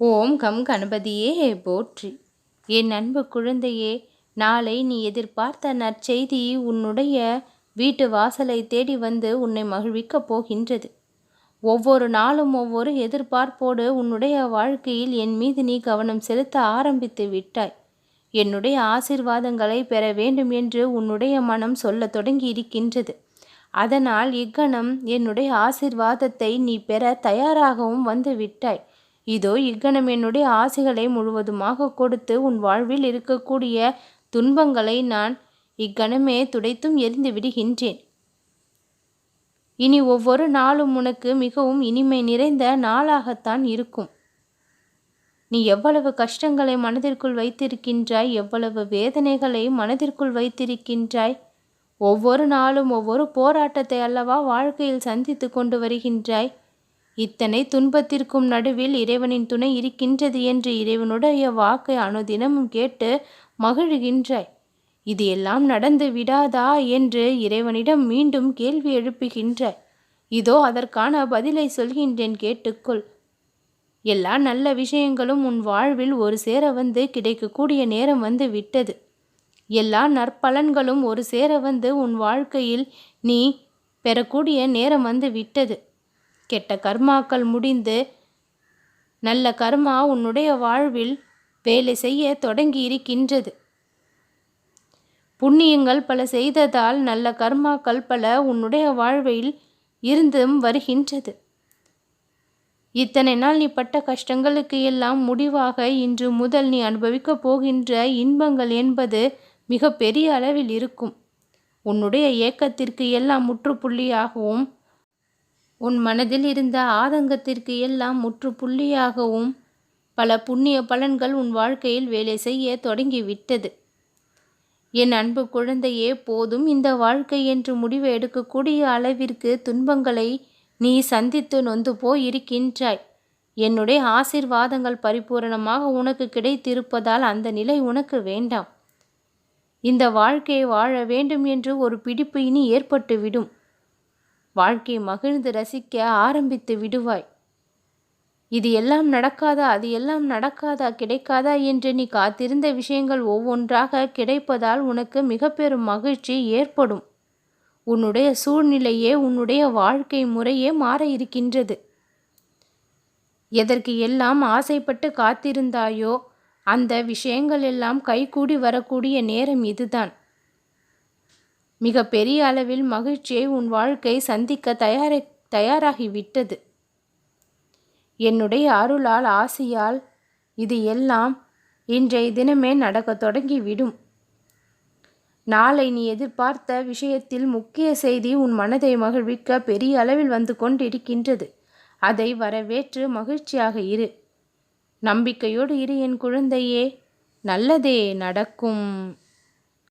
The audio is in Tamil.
ஓம் கம் கணபதியே போற்றி. என் அன்பு குழந்தையே நாளை நீ எதிர்பார்த்த நற்செய்தி உன்னுடைய வீட்டு வாசலை தேடி வந்து உன்னை மகிழ்விக்கப் போகின்றது. ஒவ்வொரு நாளும் ஒவ்வொரு எதிர்பார்ப்போடு உன்னுடைய வாழ்க்கையில் என் மீது நீ கவனம் செலுத்த ஆரம்பித்து விட்டாய். என்னுடைய ஆசிர்வாதங்களை பெற வேண்டும் என்று உன்னுடைய மனம் சொல்ல தொடங்கி இருக்கின்றது அதனால் இக்கணம் என்னுடைய ஆசிர்வாதத்தை நீ பெற தயாராகவும் வந்து விட்டாய். இதோ இக்கணம் என்னுடைய ஆசைகளை முழுவதுமாக கொடுத்து உன் வாழ்வில் இருக்கக்கூடிய துன்பங்களை நான் இக்கணமே துடைத்தும் எரிந்து விடுகின்றேன். இனி ஒவ்வொரு நாளும் உனக்கு மிகவும் இனிமை நிறைந்த நாளாகத்தான் இருக்கும். நீ எவ்வளவு கஷ்டங்களை மனதிற்குள் வைத்திருக்கின்றாய் எவ்வளவு வேதனைகளை மனதிற்குள் வைத்திருக்கின்றாய் ஒவ்வொரு நாளும் ஒவ்வொரு போராட்டத்தை அல்லவா வாழ்க்கையில் சந்தித்து கொண்டு வருகின்றாய். இத்தனை துன்பத்திற்கும் நடுவில் இறைவனின் துணை இருக்கின்றது என்று இறைவனுடைய வாக்கை அனுதினமும் கேட்டு மகிழ்கின்றாய். இது எல்லாம் நடந்து விடாதா என்று இறைவனிடம் மீண்டும் கேள்வி எழுப்புகின்றாய். இதோ அதற்கான பதிலை சொல்கின்றேன் கேட்டுக்கொள். எல்லா நல்ல விஷயங்களும் உன் வாழ்வில் ஒரு சேர வந்து கிடைக்கக்கூடிய நேரம் வந்து விட்டது. எல்லா நற்பலன்களும் ஒரு சேர வந்து உன் வாழ்க்கையில் நீ பெறக்கூடிய நேரம் வந்து விட்டது. கெட்ட கர்மாக்கள் முடிந்து நல்ல கர்மா உன்னுடைய வாழ்வில் வேலை செய்ய தொடங்கி இருக்கின்றது புண்ணியங்கள் பல செய்ததால் நல்ல கர்மாக்கள் பல உன்னுடைய வாழ்வில் இருந்தும் வருகின்றது. இத்தனை நாள் நீ பட்ட கஷ்டங்களுக்கு எல்லாம் முடிவாக இன்று முதல் நீ அனுபவிக்கப் போகின்ற இன்பங்கள் என்பது மிக பெரிய அளவில் இருக்கும். உன்னுடைய ஏக்கத்திற்கு எல்லாம் முற்றுப்புள்ளியாகவும் உன் மனதில் இருந்த ஆதங்கத்திற்கு எல்லாம் முற்றுப்புள்ளியாகவும் பல புண்ணிய பலன்கள் உன் வாழ்க்கையில் வேலை செய்ய தொடங்கிவிட்டது. என் அன்பு குழந்தையே போதும் இந்த வாழ்க்கை என்று முடிவு எடுக்கக்கூடிய அளவிற்கு துன்பங்களை நீ சந்தித்து நொந்து போய் இருக்கின்றாய் என்னுடைய ஆசிர்வாதங்கள் பரிபூரணமாக உனக்கு கிடைத்திருப்பதால் அந்த நிலை உனக்கு வேண்டாம். இந்த வாழ்க்கையை வாழ வேண்டும் என்று ஒரு பிடிப்பு இனி ஏற்பட்டுவிடும். வாழ்க்கையை மகிழ்ந்து ரசிக்க ஆரம்பித்து விடுவாய். இது எல்லாம் நடக்காதா? அது எல்லாம் நடக்காதா? கிடைக்காதா? என்று நீ காத்திருந்த விஷயங்கள் ஒவ்வொன்றாக கிடைப்பதால் உனக்கு மிக பெரும் மகிழ்ச்சி ஏற்படும். உன்னுடைய சூழ்நிலையே உன்னுடைய வாழ்க்கை முறையே மாற இருக்கின்றது. எதற்கு எல்லாம் ஆசைப்பட்டு காத்திருந்தாயோ அந்த விஷயங்கள் எல்லாம் கைகூடி வரக்கூடிய நேரம் இதுதான். மிக பெரிய அளவில் மகிழ்ச்சியை உன் வாழ்க்கை சந்திக்க தயாரி தயாராகிவிட்டது. என்னுடைய அருளால் ஆசையால் இது எல்லாம் இன்றைய தினமே நடக்க தொடங்கிவிடும். நாளை நீ எதிர்பார்த்த விஷயத்தில் முக்கிய செய்தி உன் மனதை மகிழ்விக்க பெரிய அளவில் வந்து கொண்டிருக்கின்றது. அதை வரவேற்று மகிழ்ச்சியாக இரு. நம்பிக்கையோடு இரு என் குழந்தையே. நல்லதே நடக்கும்.